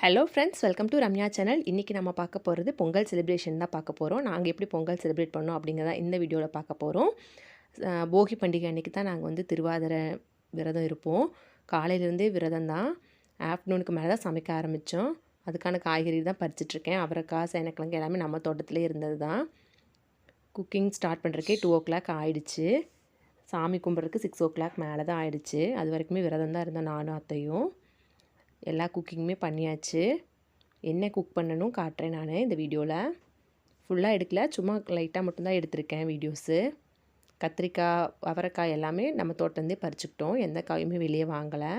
Hello friends welcome to Ramya channel இன்றைக்கி நம்ம பார்க்க போகிறது பொங்கல் செலிப்ரேஷன் தான் பார்க்க போகிறோம் நாங்கள் எப்படி பொங்கல் செலிப்ரேட் பண்ணோம் அப்படிங்கிறத இந்த வீடியோவில் பார்க்க போகிறோம் போகி பண்டிகை அன்றைக்கி தான் நாங்கள் வந்து திருவாதிரை விரதம் இருப்போம். காலையிலேருந்தே விரதம் தான். ஆஃப்டர்நூனுக்கு மேலே தான் சமைக்க ஆரம்பித்தோம் அதுக்கான காய்கறி தான் பறிச்சிட்ருக்கேன் அவரைக்காய் சேனக்கிழங்கு எல்லாமே நம்ம தோட்டத்திலே இருந்தது தான். குக்கிங் ஸ்டார்ட் பண்ணுறக்கே டூ ஓ கிளாக் ஆயிடுச்சு. சாமி கும்பிட்றதுக்கு சிக்ஸ் ஓ கிளாக் மேலே தான் ஆயிடுச்சு. அது வரைக்குமே விரதம் தான் இருந்தோம் நானும் அத்தையும். எல்லா குக்கிங்குமே பண்ணியாச்சு. என்ன குக் பண்ணணும் காட்டுறேன் நான் இந்த வீடியோவில் ஃபுல்லாக எடுக்கல. சும்மா லைட்டாக மட்டும்தான் எடுத்திருக்கேன் வீடியோஸு. கத்திரிக்காய் அவரைக்காய் எல்லாமே நம்ம தோட்டந்தே பறிச்சுக்கிட்டோம். எந்த காயுமே வெளியே வாங்கலை.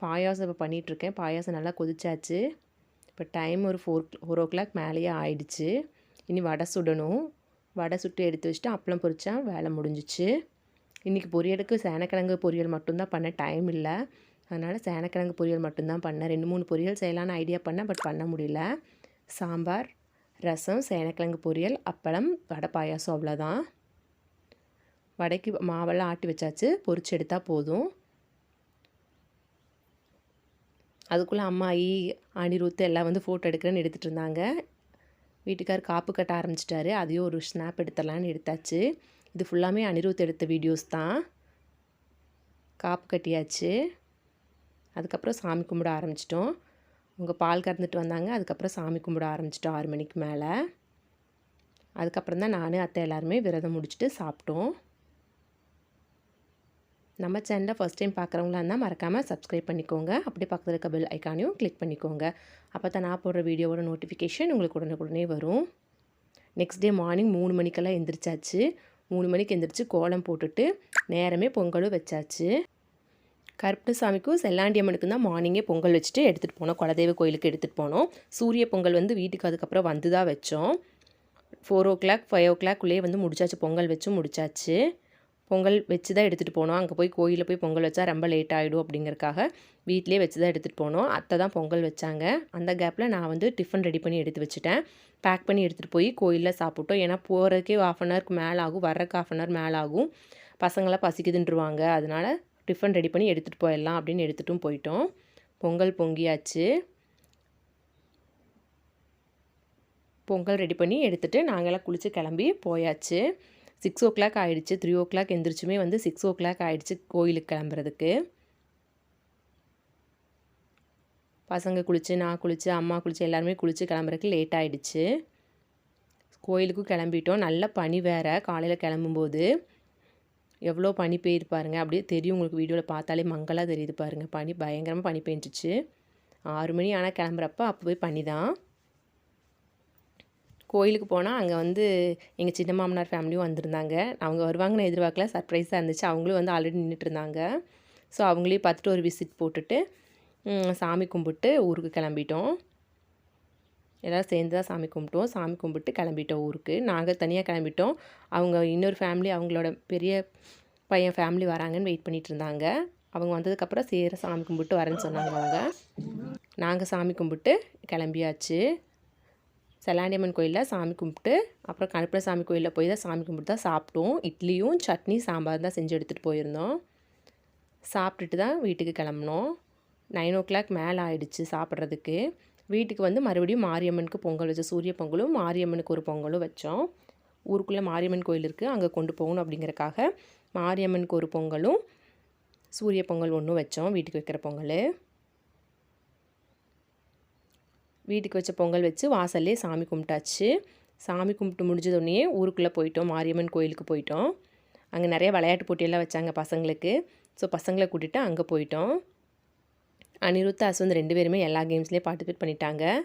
பாயாசம் இப்போ பண்ணிகிட்ருக்கேன் பாயாசம் நல்லா கொதிச்சாச்சு. இப்போ டைம் ஒரு ஃபோர் ஃபோர் ஓ கிளாக் மேலேயே ஆயிடுச்சு. இனி வடை சுடணும். வடை சுட்டு எடுத்து வச்சுட்டு அப்பளம் பொரிச்சா வேலை முடிஞ்சிச்சு. இன்றைக்கி பொரியலுக்கு சேனக்கிழங்கு பொரியல் மட்டும்தான் பண்ண டைம் இல்லை. அதனால் சேனக்கிழங்கு பொரியல் மட்டும்தான் பண்ணேன். ரெண்டு மூணு பொரியல் செய்யலான்னு ஐடியா பண்ணேன். பட் பண்ண முடியல. சாம்பார் ரசம் சேனக்கிழங்கு பொரியல் அப்பளம் வடை பாயாசம் அவ்வளோதான் வடைக்கு மாவெல்லாம் ஆட்டி வச்சாச்சு. பொரிச்சு எடுத்தால் போதும். அதுக்குள்ளே அம்மாயி அனிருத்து எல்லாம் வந்து ஃபோட்டோ எடுக்கிறேன்னு எடுத்துகிட்டு இருந்தாங்க. வீட்டுக்கார் காப்பு கட்ட ஆரம்பிச்சிட்டாரு. அதையும் ஒரு ஸ்னாப் எடுத்துடலான்னு எடுத்தாச்சு. இது ஃபுல்லாமே அனிருத் எடுத்த வீடியோஸ் தான். காப்பு கட்டியாச்சு. அதுக்கப்புறம் சாமி கும்பிட ஆரம்பிச்சிட்டோம். அவங்க பால் கறந்துட்டு வந்தாங்க. அதுக்கப்புறம் சாமி கும்பிட ஆரம்பிச்சிட்டோம் ஆறு மணிக்கு மேலே. அதுக்கப்புறம் தான் நான் அத்தை எல்லாருமே விரதம் முடிச்சுட்டு சாப்பிட்டோம். நம்ம சேனலை ஃபஸ்ட் டைம் பார்க்குறவங்களா இருந்தால் மறக்காமல் சப்ஸ்கிரைப் பண்ணிக்கோங்க. அப்படியே பக்கத்தில் இருக்க பெல் ஐக்கானையும் கிளிக் பண்ணிக்கோங்க. அப்போ தான் நான் போடுற வீடியோவோட நோட்டிஃபிகேஷன் உங்களுக்கு உடனுக்குடனே வரும். நெக்ஸ்ட் டே மார்னிங் மூணு மணிக்கெல்லாம் எந்திரிச்சாச்சு. மூணு மணிக்கு எந்திரிச்சு கோலம் போட்டுட்டு நேரமே பொங்கலும் வச்சாச்சு. கருப்பசாமிக்கும் செல்லாண்டியம்மனுக்கும் தான் மார்னிங்கே பொங்கல் வச்சுட்டு எடுத்துகிட்டு போனோம். குலதெய்வ கோயிலுக்கு எடுத்துகிட்டு போனோம். சூரிய பொங்கல் வந்து வீட்டுக்கு அதுக்கப்புறம் வந்து தான் வச்சோம். ஃபோர் ஓ கிளாக் ஃபைவ் ஓ கிளாக்குள்ளேயே வந்து முடிச்சாச்சு. பொங்கல் வச்சு முடிச்சாச்சு. பொங்கல் வச்சு தான் எடுத்துகிட்டு போனோம். அங்கே போய் கோயிலில் போய் பொங்கல் வச்சா ரொம்ப லேட் ஆகிடும் அப்படிங்கிறக்காக வீட்டிலே வச்சு தான் எடுத்துகிட்டு போனோம். அத்தை தான் பொங்கல் வச்சாங்க. அந்த கேப்பில் நான் வந்து டிஃபன் ரெடி பண்ணி எடுத்து வச்சுட்டேன். பேக் பண்ணி எடுத்துகிட்டு போய் கோயிலில் சாப்பிட்டோம். ஏன்னா போகிறதுக்கே ஆஃப் அன் ஹவருக்கு மேலே ஆகும் வர்றதுக்கு ஆஃப் அன் ஹவர் மேலே ஆகும் பசங்களாம் பசிக்குதுன்றவாங்க. அதனால் டிஃபன் ரெடி பண்ணி எடுத்துகிட்டு போயிடலாம் அப்படின்னு எடுத்துகிட்டும் போயிட்டோம். பொங்கல் பொங்கியாச்சு. பொங்கல் ரெடி பண்ணி எடுத்துகிட்டு நாங்களாம் குளித்து கிளம்பி போயாச்சு. சிக்ஸ் ஓ கிளாக் ஆகிடுச்சு த்ரீ ஓ கிளாக் எந்திரிச்சுமே வந்து சிக்ஸ் ஓ கிளாக் ஆகிடுச்சு கோயிலுக்கு கிளம்புறதுக்கு. பசங்க குளித்து நான் குளித்து அம்மா குளித்து எல்லாருமே குளித்து கிளம்புறதுக்கு லேட் ஆகிடுச்சு கோயிலுக்கும் கிளம்பிட்டோம். நல்ல பனி வேறு. காலையில் கிளம்பும்போது எவ்வளோ பனி பெய்யுது பாருங்க. அப்படியே தெரியும் உங்களுக்கு வீடியோவில் பார்த்தாலே மங்கலாக தெரியுது பாருங்கள் பனி பயங்கரமாக பனி பெஞ்சிச்சு. ஆறு மணி ஆனால் கிளம்புறப்ப அப்போ போய் பனி தான். கோயிலுக்கு போனால் அங்கே வந்து எங்கள் சின்ன மாமனார் ஃபேமிலியும் வந்திருந்தாங்க. அவங்க வருவாங்கன்னு எதிர்பார்க்கல. சர்ப்ரைஸாக இருந்துச்சு. அவங்களும் வந்து ஆல்ரெடி நின்றுட்டு இருந்தாங்க. ஸோ அவங்களையும் பார்த்துட்டு ஒரு விசிட் போட்டுட்டு சாமி கும்பிட்டு ஊருக்கு கிளம்பிட்டோம். எல்லோரும் சேர்ந்து தான் சாமி கும்பிட்டோம். சாமி கும்பிட்டு கிளம்பிட்டோம் ஊருக்கு. நாங்கள் தனியாக கிளம்பிட்டோம். அவங்க இன்னொரு ஃபேமிலி அவங்களோட பெரிய பையன் ஃபேமிலி வராங்கன்னு வெயிட் பண்ணிட்டு இருந்தாங்க. அவங்க வந்ததுக்கப்புறம் சேர சாமி கும்பிட்டு வரேன்னு சொன்னாங்க அவங்க. நாங்கள் சாமி கும்பிட்டு கிளம்பியாச்சு. செல்லாண்டியம்மன் கோயிலில் சாமி கும்பிட்டு அப்புறம் கருப்பணசாமி கோயிலில் போய் தான் சாமி கும்பிட்டு தான் சாப்பிட்டோம். இட்லியும் சட்னி சாம்பார் தான் செஞ்சு எடுத்துகிட்டு போயிருந்தோம். சாப்பிட்டுட்டு தான் வீட்டுக்கு கிளம்புனோம். நைன் ஓ கிளாக் மேலே ஆயிடுச்சு சாப்பிட்றதுக்கு. வீட்டுக்கு வந்து மறுபடியும் மாரியம்மனுக்கு பொங்கல் வச்சோம். சூரிய பொங்கலும் மாரியம்மனுக்கு ஒரு பொங்கலும் வச்சோம். ஊருக்குள்ளே மாரியம்மன் கோயில் இருக்குது அங்கே கொண்டு போகணும் அப்படிங்கிறக்காக மாரியம்மனுக்கு ஒரு பொங்கலும் சூரிய பொங்கல் ஒன்றும் வச்சோம். வீட்டுக்கு வைக்கிற பொங்கல். வீட்டுக்கு வச்ச பொங்கல் வச்சு வாசல்லே சாமி கும்பிட்டாச்சு. சாமி கும்பிட்டு முடிஞ்சதோடனே ஊருக்குள்ளே போயிட்டோம். மாரியம்மன் கோயிலுக்கு போயிட்டோம். அங்கே நிறைய விளையாட்டு போட்டியெல்லாம் வச்சாங்க பசங்களுக்கு. ஸோ பசங்களை கூட்டிகிட்டு அங்கே போயிட்டோம். அனிருத் அஸ்வந்த் ரெண்டு பேருமே எல்லா கேம்ஸ்லேயும் பார்ட்டிசிபேட் பண்ணிட்டாங்க.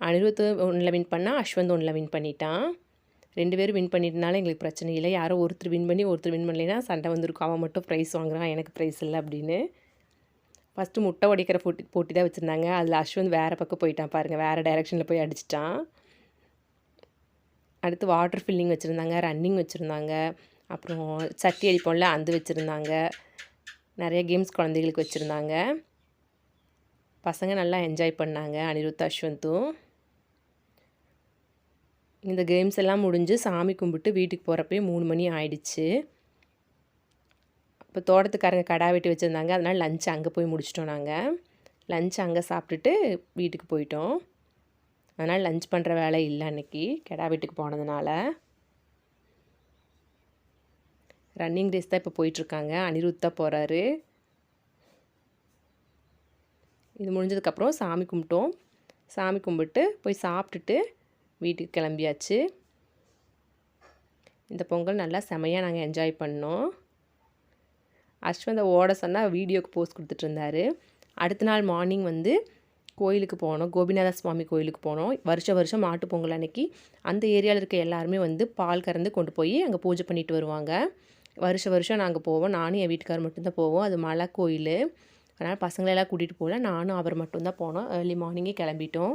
அனிருத் ஒன்றில் வின் பண்ணால் அஸ்வந்த் ஒன்றில் வின் பண்ணிட்டான். ரெண்டு பேரும் வின் பண்ணிட்டனால எங்களுக்கு பிரச்சனை இல்லை. யாரோ ஒருத்தர் வின் பண்ணி ஒருத்தர் வின் பண்ணலைன்னா சண்டை வந்திருக்கும். அவன் மட்டும் ப்ரைஸ் வாங்குறான். எனக்கு ப்ரைஸ் இல்லை அப்படின்னு. ஃபஸ்ட்டு முட்டை உடைக்கிற போட்டி போட்டி தான் வச்சுருந்தாங்க. அதில் அஸ்வந்த் வேறு பக்கம் போயிட்டான் பாருங்கள் வேறு டைரெக்ஷனில் போய் அடிச்சிட்டான். அடுத்து வாட்டர் ஃபில்லிங் வச்சுருந்தாங்க ரன்னிங் வச்சுருந்தாங்க. அப்புறம் சட்டி அடிப்போம்ல அந்த வச்சுருந்தாங்க. நிறைய கேம்ஸ் குழந்தைகளுக்கு வச்சுருந்தாங்க. பசங்க நல்லா என்ஜாய் பண்ணாங்க அனிருத் அஸ்வந்தும் இந்த கேம்ஸ் எல்லாம் முடிஞ்சு சாமி கும்பிட்டு வீட்டுக்கு போகிறப்பே மூணு மணி ஆயிடுச்சு. இப்போ தோட்டத்துக்காரங்க கடா வெட்டி வச்சுருந்தாங்க அதனால் லஞ்ச் அங்கே போய் முடிச்சிட்டோம் நாங்கள் லஞ்ச் அங்கே சாப்பிட்டுட்டு வீட்டுக்கு போயிட்டோம். அதனால் லஞ்ச் பண்ணுற வேலை இல்லை அன்னைக்கு கெடா வீட்டுக்கு போனதுனால. ரன்னிங் ரேஸ் தான் இப்போ போயிட்டுருக்காங்க அனிருத் தான் போகிறாரு இது முடிஞ்சதுக்கப்புறம் சாமி கும்பிட்டோம். சாமி கும்பிட்டு போய் சாப்பிட்டுட்டு வீட்டுக்கு கிளம்பியாச்சு. இந்த பொங்கல் நல்லா செமையாக நாங்கள் என்ஜாய் பண்ணோம். அஸ்வந்த ஓட சொன்னால் வீடியோக்கு போஸ்ட் கொடுத்துட்ருந்தாரு அடுத்த நாள் மார்னிங் வந்து கோயிலுக்கு போனோம். கோபிநாத சுவாமி கோயிலுக்கு போனோம். வருஷ வருஷம் மாட்டு பொங்கல் அன்னைக்கு அந்த ஏரியாவில் இருக்க எல்லாருமே வந்து பால் கறந்து கொண்டு போய் அங்கே பூஜை பண்ணிட்டு வருவாங்க. வருஷ வருஷம் நாங்கள் போவோம். நானும் என் வீட்டுக்கார் மட்டும்தான் போவோம். அது மலை கோயில். அதனால் பசங்களெல்லாம் கூட்டிகிட்டு போகல. நானும் அவர் மட்டும்தான் போனோம். ஏர்லி மார்னிங்கே கிளம்பிட்டோம்.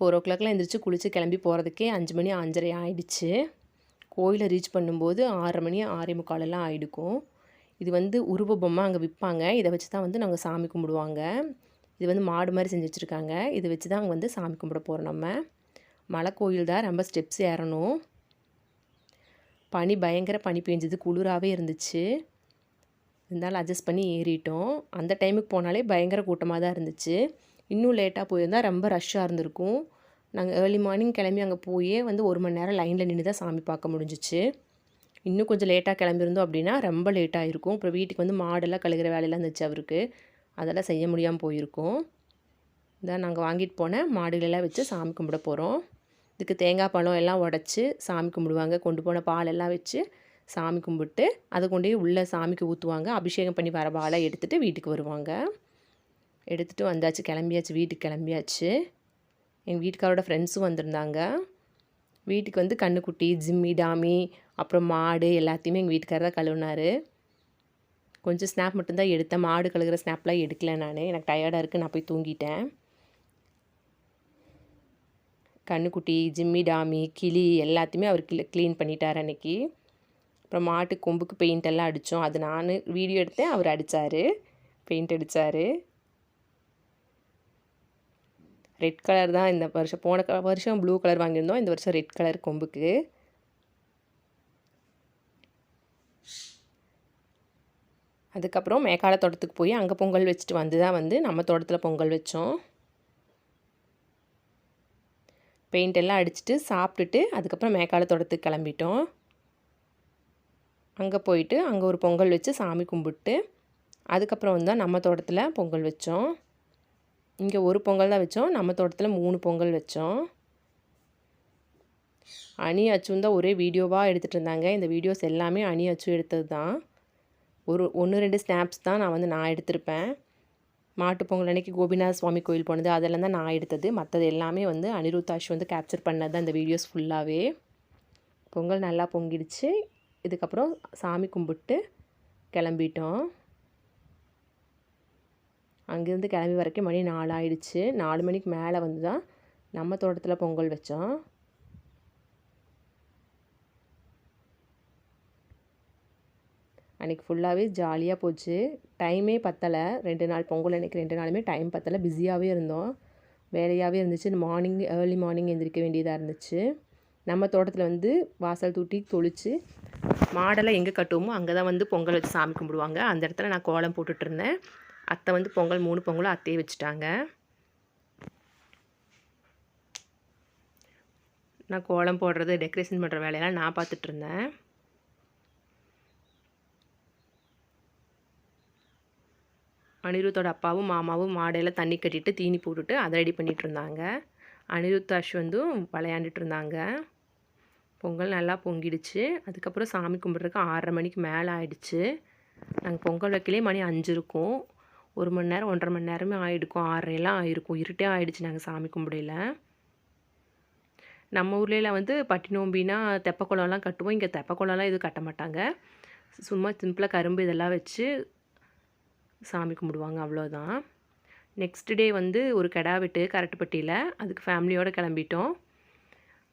ஃபோர் ஓ கிளாக்லாம் எழுந்திரிச்சு குளித்து கிளம்பி போகிறதுக்கே அஞ்சு மணி அஞ்சரை ஆயிடுச்சு. கோயிலை ரீச் பண்ணும்போது ஆறரை மணி ஆறே முக்காலெல்லாம் ஆகிடுக்கும் இது வந்து உருவ பொம்மை அங்கே விற்பாங்க. இதை வச்சு தான் வந்து நாங்கள் சாமி கும்பிடுவாங்க. இது வந்து மாடு மாதிரி செஞ்சு வச்சுருக்காங்க. இதை வச்சு தான் அங்கே வந்து சாமி கும்பிட போகிறோம் நம்ம. மலை கோயில் தான். ரொம்ப ஸ்டெப்ஸ் ஏறணும். பனி பயங்கர பனி பெஞ்சது. குளிராகவே இருந்துச்சு. இருந்தாலும் அட்ஜஸ்ட் பண்ணி ஏறிட்டோம். அந்த டைமுக்கு போனாலே பயங்கர கூட்டமாக தான் இருந்துச்சு. இன்னும் லேட்டாக போயிருந்தால் ரொம்ப ரஷ்ஷாக இருந்திருக்கும். நாங்கள் ஏர்லி மார்னிங் கிளம்பி அங்கே போயே வந்து ஒரு மணி நேரம் லைனில் நின்று தான் சாமி பார்க்க முடிஞ்சிச்சு. இன்னும் கொஞ்சம் லேட்டாக கிளம்பியிருந்தோம் அப்படின்னா ரொம்ப லேட்டாக இருக்கும் அப்புறம் வீட்டுக்கு வந்து மாடெல்லாம் கழுகிற வேலையெல்லாம் இருந்துச்சு அவருக்கு. அதெல்லாம் செய்ய முடியாமல் போயிருக்கோம். இதான் நாங்கள் வாங்கிட்டு போன மாடுகளெல்லாம் வச்சு சாமி கும்பிட போகிறோம் இதுக்கு தேங்காய் பழம் எல்லாம் உடச்சி சாமி கும்பிடுவாங்க. கொண்டு போன பால் எல்லாம் வச்சு சாமி கும்பிட்டு அதை கொண்டு போய் உள்ளே சாமிக்கு ஊற்றுவாங்க அபிஷேகம் பண்ணி வர பாலை எடுத்துகிட்டு வீட்டுக்கு வருவாங்க. எடுத்துகிட்டு வந்தாச்சு கிளம்பியாச்சு வீட்டுக்கு கிளம்பியாச்சு. எங்கள் வீட்டுக்காரோட ஃப்ரெண்ட்ஸும் வந்திருந்தாங்க. வீட்டுக்கு வந்து கண்ணுக்குட்டி ஜிம்மி டாமி அப்புறம் மாடு எல்லாத்தையுமே எங்கள் வீட்டுக்காரர் தான் கழுவினார். கொஞ்சம் ஸ்னாப் மட்டும்தான் எடுத்தேன். மாடு கழுகிற ஸ்னாப்லாம் எடுக்கல நான். எனக்கு டயர்டாக இருக்குது நான் போய் தூங்கிட்டேன். கண்ணுக்குட்டி ஜிம்மி டாமி கிளி எல்லாத்தையுமே அவர் க்ளீன் பண்ணிட்டார் அன்னைக்கு. அப்புறம் மாட்டு கொம்புக்கு பெயிண்ட் எல்லாம் அடித்தோம் அது நான் வீடியோ எடுத்தேன். அவர் அடித்தார் பெயிண்ட் அடித்தார் ரெட் கலர் தான் இந்த வருஷம். போன வருஷம் ப்ளூ கலர் வாங்கியிருந்தோம். இந்த வருஷம் ரெட் கலர் கொம்புக்கு. அதுக்கப்புறம் மேக்கால தோட்டத்துக்கு போய் அங்கே பொங்கல் வச்சுட்டு வந்து தான் வந்து நம்ம தோட்டத்தில் பொங்கல் வச்சோம். பெயிண்ட் எல்லாம் அடிச்சுட்டு சாப்பிட்டுட்டு அதுக்கப்புறம் மேக்கால தோட்டத்துக்கு கிளம்பிட்டோம். அங்கே போயிட்டு அங்கே ஒரு பொங்கல் வச்சு சாமி கும்பிட்டு அதுக்கப்புறம் வந்து தான் நம்ம தோட்டத்தில் பொங்கல் வச்சோம். இங்கே ஒரு பொங்கல் தான் வச்சோம். நம்ம தோட்டத்தில் மூணு பொங்கல் வச்சோம். அணி அச்சும் தான் ஒரே வீடியோவாக எடுத்துகிட்டு இருந்தாங்க. இந்த வீடியோஸ் எல்லாமே அணி அச்சு எடுத்தது தான் ஒரு ஒன்று ரெண்டு ஸ்னாப்ஸ் தான் நான் வந்து நான் எடுத்திருப்பேன். மாட்டு பொங்கல் அன்னைக்கு கோபிநாத சுவாமி கோயில் போனது அதெல்லாம் தான் நான் எடுத்தது. மற்றது எல்லாமே வந்து அனிருத்தாஷ் வந்து கேப்சர் பண்ணது தான் இந்த வீடியோஸ் ஃபுல்லாகவே பொங்கல் நல்லா பொங்கிடுச்சு. இதுக்கப்புறம் சாமி கும்பிட்டு கிளம்பிட்டோம். அங்கேருந்து கிளம்பி வரைக்கும் மணி நாலு ஆயிடுச்சு நாலு மணிக்கு மேலே வந்து தான் நம்ம தோட்டத்தில் பொங்கல் வச்சோம். அன்றைக்கி ஃபுல்லாகவே ஜாலியாக போச்சு. டைமே பத்தலை. ரெண்டு நாள் பொங்கல் அன்றைக்கி ரெண்டு நாளுமே டைம் பத்தலை. பிஸியாகவே இருந்தோம். வேலையாகவே இருந்துச்சு. மார்னிங் ஏர்லி மார்னிங் எந்திரிக்க வேண்டியதாக இருந்துச்சு. நம்ம தோட்டத்தில் வந்து வாசல் தூட்டி தொளித்து மாடெல்லாம் எங்கே கட்டுவோமோ அங்கே தான் வந்து பொங்கல் வச்சு சாமி கும்பிடுவாங்க. அந்த இடத்துல நான் கோலம் போட்டுட்ருந்தேன் அத்தை வந்து பொங்கல் மூணு பொங்கலும் அத்தையே வச்சுட்டாங்க. நான் கோலம் போடுறது டெக்கரேஷன் பண்ணுற வேலையெல்லாம் நான் பார்த்துட்ருந்தேன் அனிருத்தோட அப்பாவும் மாமாவும் மாடையில் தண்ணி கட்டிட்டு தீனி போட்டுட்டு அதை ரெடி பண்ணிகிட்டு இருந்தாங்க அனிருத் அஸ்வந்தும் விளையாண்டுட்டு இருந்தாங்க பொங்கல் நல்லா பொங்கிடுச்சு. அதுக்கப்புறம் சாமி கும்பிட்றதுக்கு ஆறரை மணிக்கு மேலே ஆயிடுச்சு. நாங்கள் பொங்கல் வைக்கலே மணி அஞ்சு இருக்கும். ஒரு மணி நேரம் ஒன்றரை மணி நேரமே ஆகிடுக்கும் ஆறரைலாம் ஆகிருக்கும் இருட்டே ஆகிடுச்சு நாங்கள் சாமி கும்பிடையில். நம்ம ஊர்லலாம் வந்து பட்டி நோம்பினா தெப்பக்குளம்லாம் கட்டுவோம். இங்கே தெப்பக்குளம்லாம் எதுவும் கட்ட மாட்டாங்க. சும்மா சிம்பிளாக கரும்பு இதெல்லாம் வச்சு சாமி கும்பிடுவாங்க. அவ்வளோதான் நெக்ஸ்ட் டே வந்து ஒரு கிடா விட்டு கரட்டுப்பட்டியில். அதுக்கு ஃபேமிலியோடு கிளம்பிட்டோம்.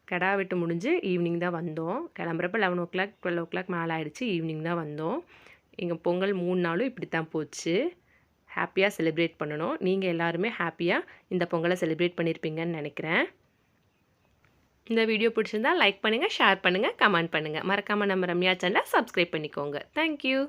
கிடா வெட்டு முடிஞ்சு ஈவினிங் தான் வந்தோம். கிளம்புறப்ப eleven o'clock twelve o'clock மேலே ஆகிடுச்சு ஈவினிங் தான் வந்தோம். எங்கள் பொங்கல் மூணு நாளும் இப்படி தான் போச்சு. ஹாப்பியாக செலிப்ரேட் பண்ணணும். நீங்கள் எல்லாருமே ஹாப்பியாக இந்த பொங்கலை செலிப்ரேட் பண்ணியிருப்பீங்கன்னு நினைக்கிறேன். இந்த வீடியோ பிடிச்சிருந்தா லைக் பண்ணுங்கள் ஷேர் பண்ணுங்கள் கமெண்ட் பண்ணுங்கள் மறக்காமல் நம்ம ரம்யா சேனலை சப்ஸ்கிரைப் பண்ணிக்கோங்க. தேங்க்யூ